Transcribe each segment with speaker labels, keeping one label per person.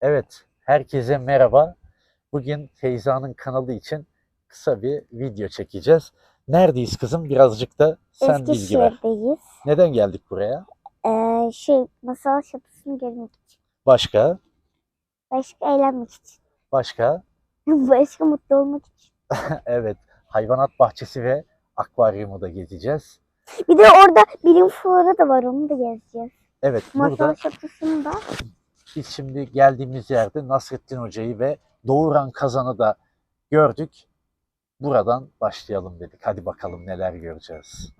Speaker 1: Evet, herkese merhaba. Bugün Feyza'nın kanalı için kısa bir video çekeceğiz. Neredeyiz kızım? Birazcık da sen bilgi ver.
Speaker 2: Eskişehir'deyiz.
Speaker 1: Neden geldik buraya?
Speaker 2: Ee, şey masal şapısını görmek için.
Speaker 1: Başka?
Speaker 2: Başka eğlenmek için.
Speaker 1: Başka?
Speaker 2: Başka mutlu olmak için.
Speaker 1: evet, hayvanat bahçesi ve akvaryumu da gezeceğiz.
Speaker 2: Bir de orada bilim fuarı da var onu da gezeceğiz.
Speaker 1: Evet,
Speaker 2: Masal
Speaker 1: burada
Speaker 2: şapısını da.
Speaker 1: Biz şimdi geldiğimiz yerde Nasrettin Hoca'yı ve Doğuran Kazan'ı da gördük. Buradan başlayalım dedik. Hadi bakalım neler göreceğiz.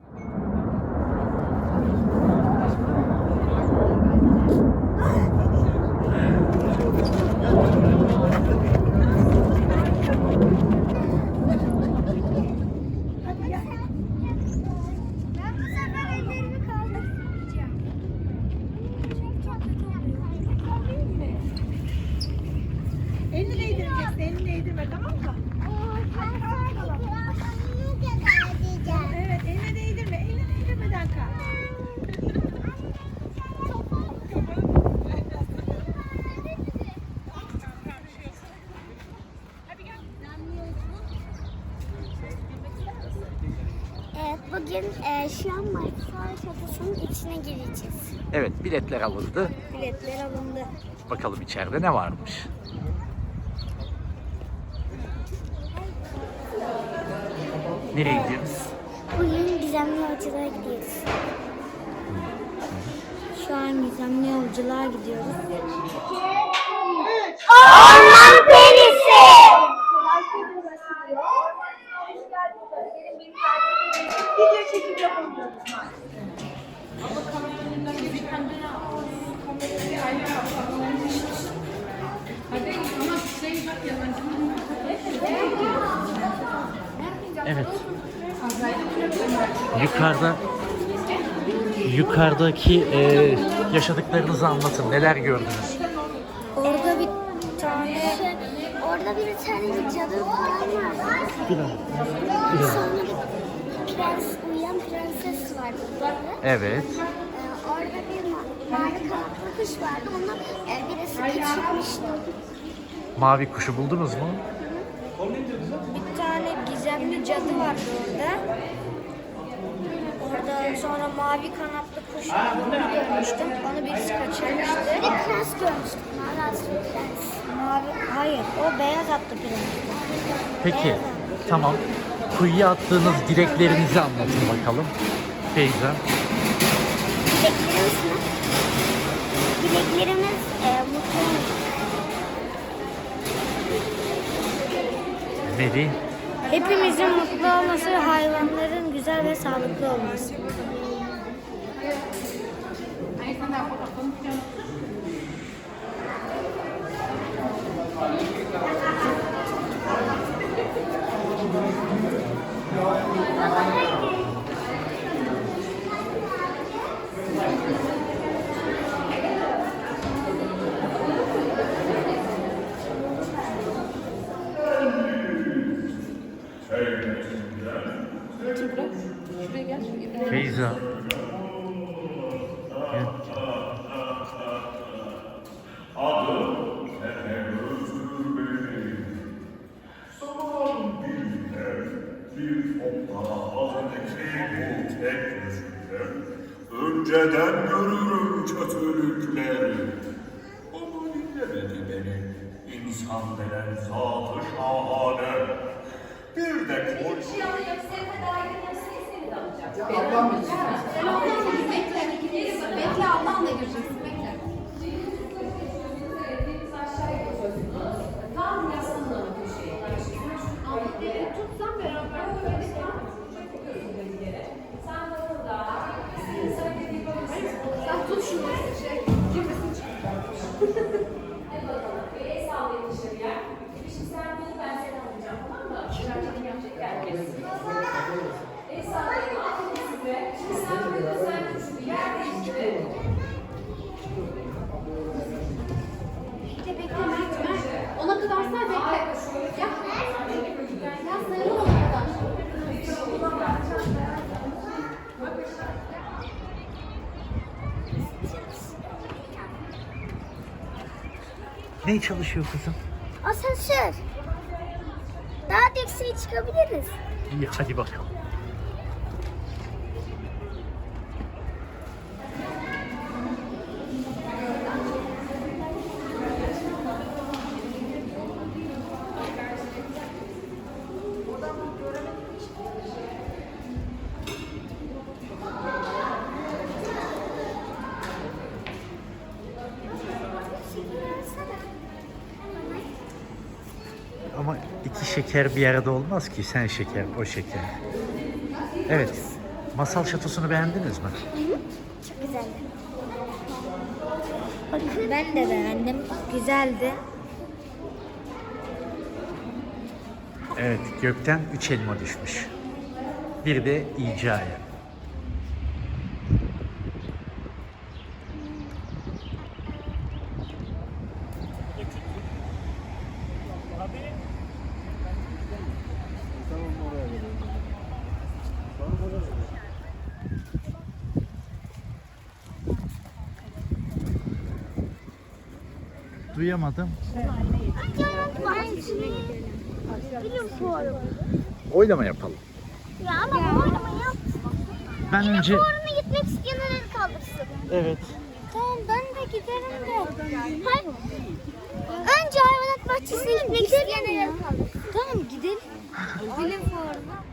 Speaker 2: Bugün e, şu an masal şapısının içine gireceğiz.
Speaker 1: Evet, biletler alındı.
Speaker 2: Biletler alındı.
Speaker 1: Bakalım içeride ne varmış. Nereye gidiyoruz?
Speaker 2: Bugün gizemli yolculuğa gidiyoruz. Şu an gizemli yolculuğa gidiyoruz. Orman perisi!
Speaker 1: Evet. Yukarıda yukarıdaki e, yaşadıklarınızı anlatın. Neler gördünüz?
Speaker 2: Orada bir tane orada bir tane bir cadı falan var.
Speaker 1: Biraz. Biraz.
Speaker 2: Sonra bir prens, uyuyan prenses vardı.
Speaker 1: Evet.
Speaker 2: Ee, orada bir ma- mavi kanatlı kuş vardı. Onu e, birisi kaçırmıştı.
Speaker 1: Mavi kuşu buldunuz mu?
Speaker 2: Bir gizemli cadı vardı orada. Orada sonra mavi kanatlı kuş onu görmüştüm. Onu birisi kaçırmıştı. Bir prens görmüştüm. Mavi atlı prens. Mavi, hayır o beyaz atlı prens.
Speaker 1: Peki. Tamam. Kuyuya attığınız dileklerinizi anlatın bakalım. Feyza.
Speaker 2: Dileklerimiz ne? Dileklerimiz e, mutlu olmak.
Speaker 1: Melih.
Speaker 2: Hepimizin mutlu olması ve hayvanların güzel ve sağlıklı olması.
Speaker 1: Feyza. Gel.
Speaker 3: Önceden görürüm kötülükleri. Ama dinlemedi beni. İnsan denen zatı şahane. Bir de koç.
Speaker 4: Bekle ablanla gireceksin. Bekle. Tam yaslanın ama köşeye. Ahmetleri tutsan beraber böyle de tut şunu. Şey, girmesin bakalım. Bir el sallayın dışarıya. Şimdi sen bunu ben seni alacağım tamam mı? Şarkının yapacak herkes.
Speaker 1: Ne çalışıyor kızım?
Speaker 2: Asansör. Daha da yükseğe çıkabiliriz.
Speaker 1: İyi hadi bakalım. Ama iki şeker bir arada olmaz ki. Sen şeker, o şeker. Evet. Masal şatosunu beğendiniz mi?
Speaker 2: Çok güzeldi. Bakın. Ben de beğendim. Güzeldi.
Speaker 1: Evet, gökten üç elma düşmüş. Bir de icaya. Duyamadım. Oylama yapalım.
Speaker 2: Ya ama bu oynama yap.
Speaker 1: Ben önce...
Speaker 2: Fuarına gitmek isteyenler kaldırsın.
Speaker 1: Evet.
Speaker 2: Tamam ben de giderim de. Hayır. Önce hayvanat bahçesine gitmek isteyenler kaldırsın. Tamam gidelim. Bilim fuarına.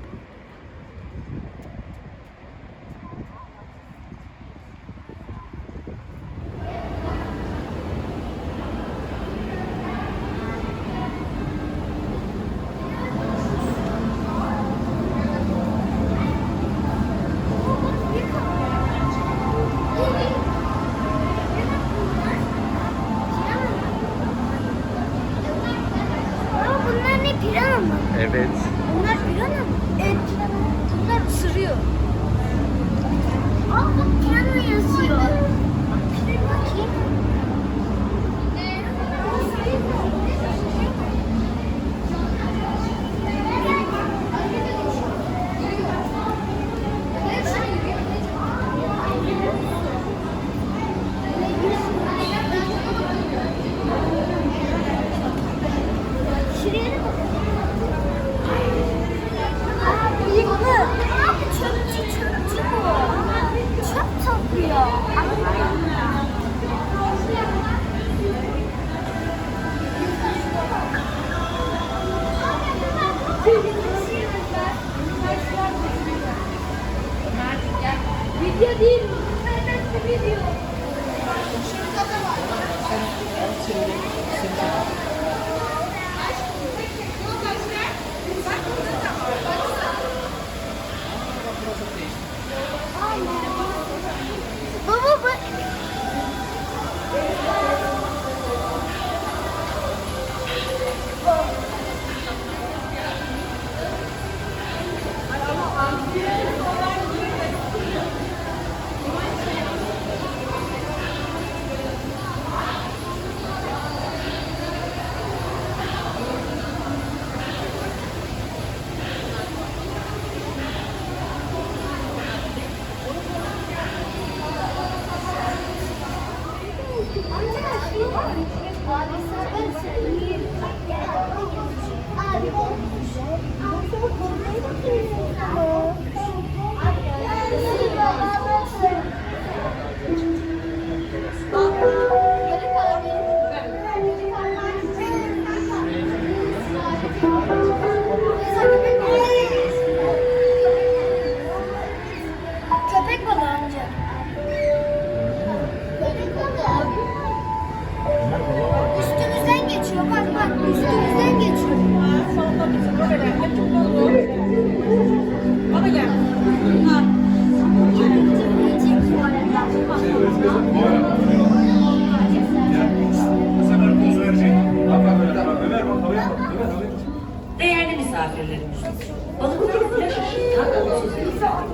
Speaker 5: Balıkların flaşı tatlı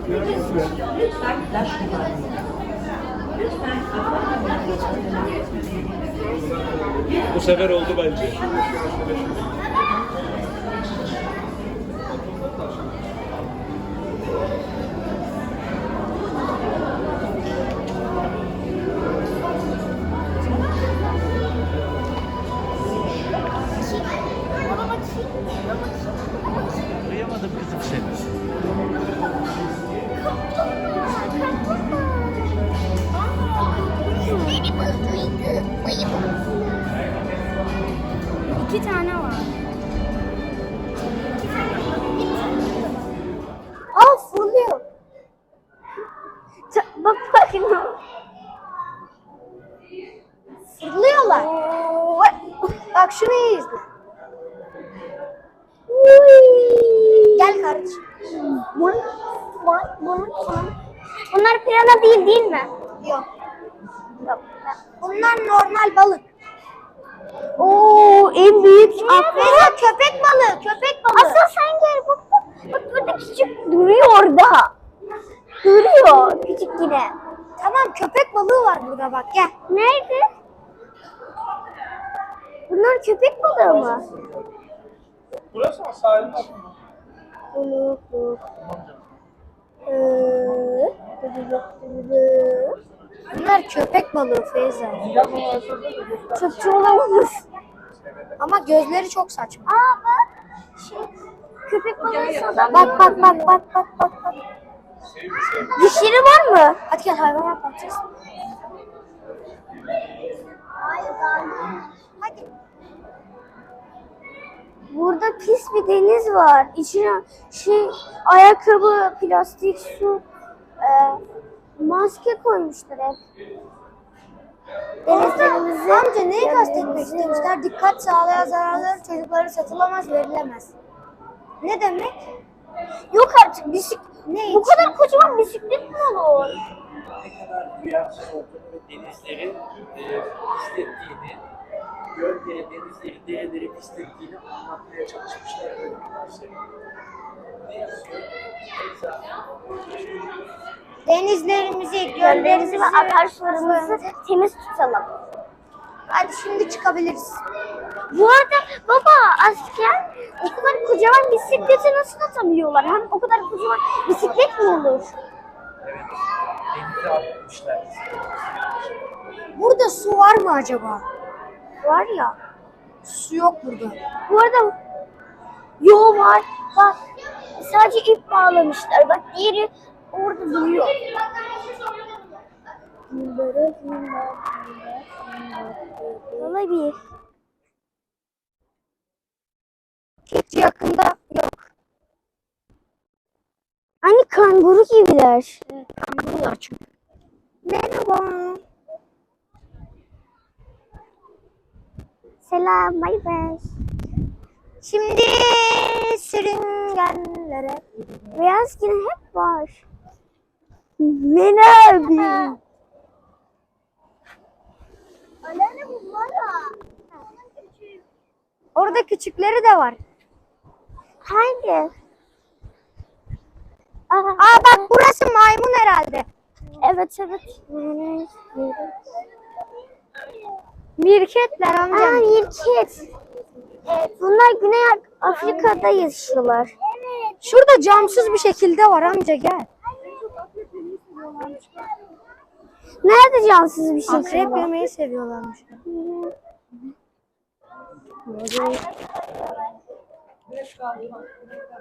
Speaker 5: Lütfen flaş. Lütfen akvaryumdan.
Speaker 6: Bu sefer oldu bence.
Speaker 2: Bunlar
Speaker 4: normal balık.
Speaker 2: Oo en büyük
Speaker 4: Feyza köpek balığı, köpek balığı.
Speaker 2: Asıl sen gel bak bak. Bak burada küçük duruyor orada. Duruyor küçük yine.
Speaker 4: Tamam köpek balığı var burada bak gel.
Speaker 2: Nerede? Bunlar köpek balığı mı?
Speaker 6: Burası mı sahil?
Speaker 4: Bunlar köpek balığı Feyza.
Speaker 2: Çöpçü olamaz.
Speaker 4: Ama gözleri çok saçma.
Speaker 2: Aa bak. Şey, köpek balığı sana.
Speaker 4: Bak bak bak bak bak bak. bak.
Speaker 2: Dişleri var mı?
Speaker 4: Hadi gel hayvanat bahçesi. Hadi.
Speaker 2: Burada pis bir deniz var. İçine şey ayakkabı, plastik su, e, maske koymuşlar hep. Denizlerimizi
Speaker 4: Amca neyi kastetmek istemişler? Dikkat sağlayan zararları çocuklara satılamaz, verilemez. Ne demek?
Speaker 2: Yok artık bisik
Speaker 4: Ne
Speaker 2: bu
Speaker 4: için?
Speaker 2: kadar kocaman bisiklet mi olur?
Speaker 1: ne kadar duyarsız olduğunu ve denizleri e, pislettiğini, gölleri, denizleri, dereleri pislettiğini anlatmaya çalışmışlar. Böyle bir şey. Ne yazıyor?
Speaker 4: Denizlerimizi,
Speaker 2: Göllerimizi ve akarsularımızı temiz tutalım.
Speaker 4: Hadi şimdi çıkabiliriz.
Speaker 2: Bu arada baba asker o kadar kocaman bisikleti nasıl atabiliyorlar? Hem o kadar kocaman bisiklet mi olur?
Speaker 1: Evet, denize atmışlar.
Speaker 4: Burada su var mı acaba?
Speaker 2: Var ya.
Speaker 4: Su yok burada.
Speaker 2: Bu arada yo var. Bak sadece ip bağlamışlar. Bak diğeri orada duruyor. Olabilir.
Speaker 4: Hiç yakında yok.
Speaker 2: Hani kanguru gibiler.
Speaker 4: Kangurular çünkü.
Speaker 2: Merhaba. Selam, bay bay.
Speaker 4: Şimdi sürüngenlere
Speaker 2: Beyaz yine hep var. Merhaba.
Speaker 4: Orada küçükleri de var.
Speaker 2: Hangi? Aa,
Speaker 4: Aa bak burası maymun herhalde.
Speaker 2: evet evet.
Speaker 4: Mirketler
Speaker 2: Aa,
Speaker 4: amca.
Speaker 2: mirket. Evet, bunlar Güney Afrika'da yaşıyorlar.
Speaker 4: Şurada camsız bir şekilde var amca gel.
Speaker 2: Nerede cansız bir şey
Speaker 4: Akrep yemeyi seviyorlarmış.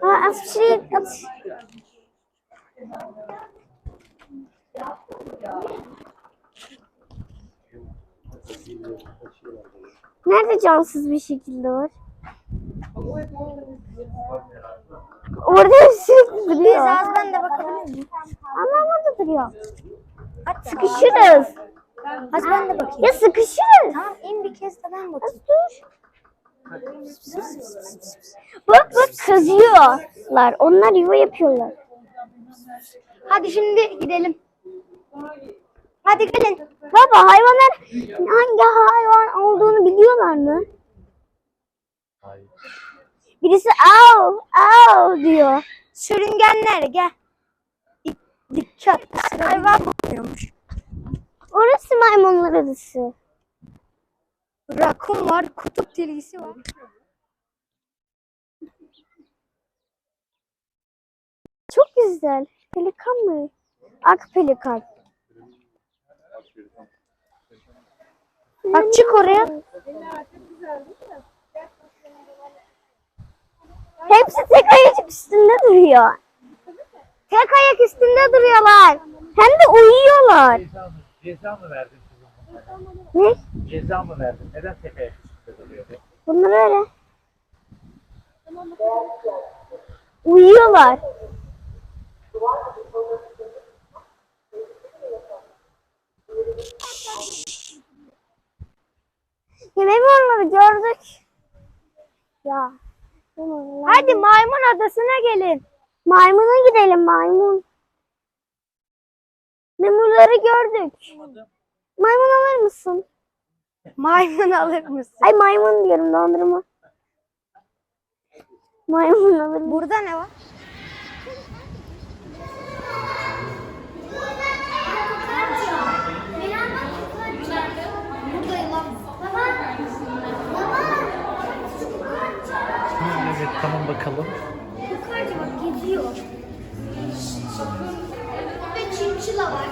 Speaker 2: Aa, at şey, at. Nerede cansız bir şekilde var? Orada sürekli duruyor.
Speaker 4: Biz ağızdan da bakabilir?
Speaker 2: Ama orada duruyor. Sıkışırız.
Speaker 4: Hadi ben de bakayım.
Speaker 2: Ya sıkışırız.
Speaker 4: Tamam in bir kez de ben bakayım.
Speaker 2: Dur. Bak bak kazıyorlar. Onlar yuva yapıyorlar.
Speaker 4: Hadi şimdi gidelim. Hadi gelin.
Speaker 2: Baba hayvanlar hangi hayvan olduğunu biliyorlar mı?
Speaker 1: Hayır.
Speaker 2: Birisi av av diyor.
Speaker 4: Sürüngenler gel. Dik- Dikkat. Hayvan bakmıyormuş.
Speaker 2: Orası maymunlar adası.
Speaker 4: Rakun var, kutup tilkisi var.
Speaker 2: Çok güzel. Pelikan mı? Ak pelikan.
Speaker 4: Bak çık oraya.
Speaker 2: Hepsi tek ayak üstünde duruyor. Tek ayak üstünde duruyorlar. Hem de uyuyorlar.
Speaker 1: Ceza mı, ceza mı verdin kızım?
Speaker 2: Ne?
Speaker 1: Ceza mı verdin? Neden tepe ayak üstünde duruyor? bu?
Speaker 2: Bunlar öyle. Uyuyorlar. Yemek onları gördük. Ya. Hadi maymun adasına gelin. Maymuna gidelim maymun. Lemurları gördük. Maymun alır mısın? Maymun alır mısın? Ay maymun diyorum dondurma. Maymun alır mısın? Burada ne var? Burada yılan Baba. Baba.
Speaker 1: Ha, evet tamam bakalım.
Speaker 2: Yukarıda bak geziyor. Ve çinçila var.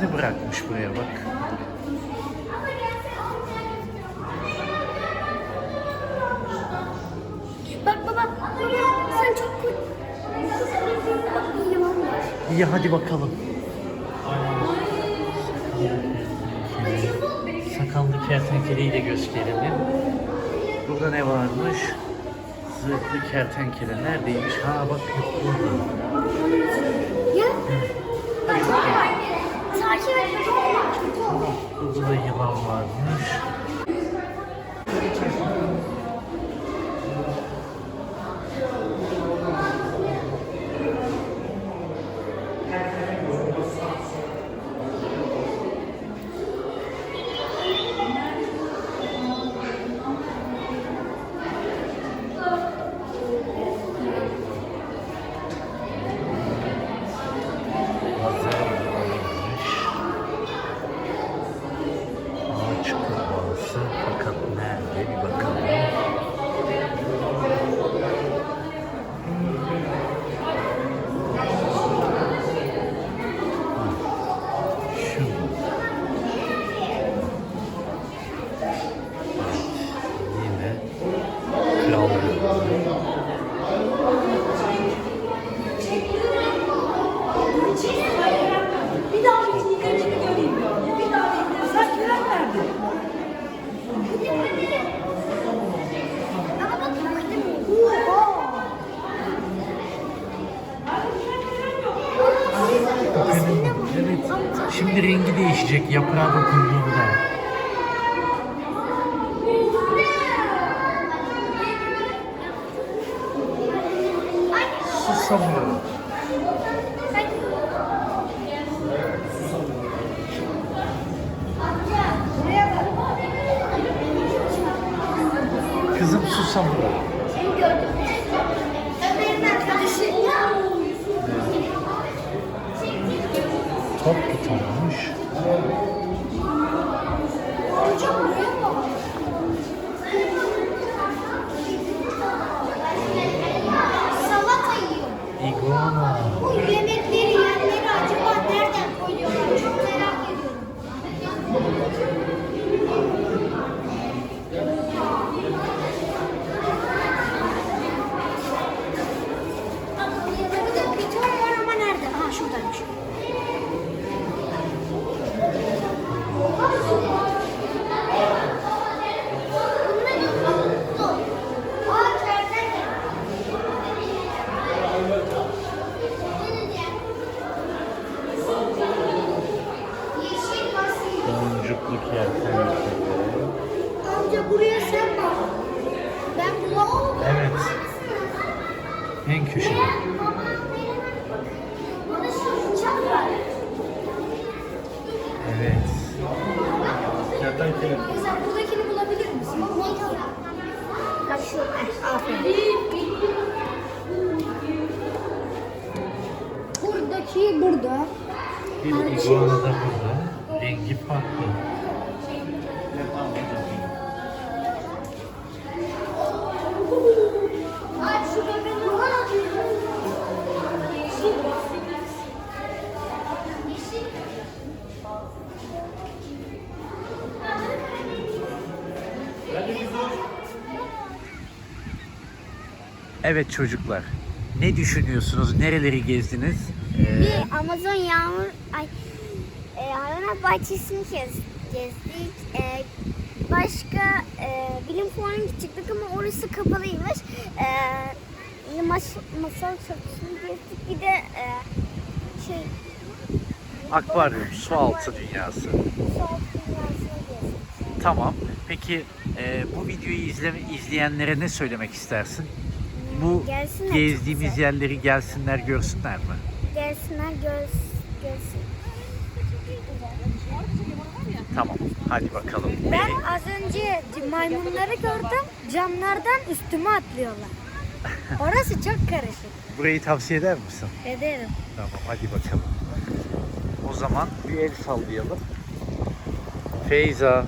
Speaker 1: Derisini bırakmış buraya bak.
Speaker 2: Bak baba, sen çok. Bak bir yılan var.
Speaker 1: İyi hadi bakalım. Sakallı kertenkeleyi de gösterelim. Burada ne varmış? Zırhlı kertenkele neredeymiş? Ha bak yok burada.
Speaker 2: Ya. Bak takip
Speaker 7: 现在全都
Speaker 2: 没法去，不
Speaker 1: 一般化。Değişecek yaprağa dokunduğunda. Susamıyorum. Kızım
Speaker 2: arkadaşı.
Speaker 1: Top tutarmış.
Speaker 2: Thank you.
Speaker 1: Evet çocuklar. Ne düşünüyorsunuz? Nereleri gezdiniz? Ee,
Speaker 2: Bir Amazon yağmur ay e, hayvanat bahçesini kez, gezdik. E, başka e, bilim fuarına gidecektik ama orası kapalıymış. E, mas, masal çatısını gezdik. Bir de e, şey
Speaker 1: akvaryum, su altı dünyası.
Speaker 2: su altı dünyasını gezdik.
Speaker 1: Tamam. Peki e, bu videoyu izleme, izleyenlere ne söylemek istersin? Bu
Speaker 2: Gelsinler
Speaker 1: gezdiğimiz
Speaker 2: güzel.
Speaker 1: yerleri gelsinler görsünler mi?
Speaker 2: Gelsinler göz, görsün.
Speaker 1: Tamam. Hadi bakalım.
Speaker 4: Ben az önce maymunları gördüm. Camlardan üstüme atlıyorlar. Orası çok karışık.
Speaker 1: Burayı tavsiye eder misin?
Speaker 4: Ederim.
Speaker 1: Tamam hadi bakalım. O zaman bir el sallayalım. Feyza,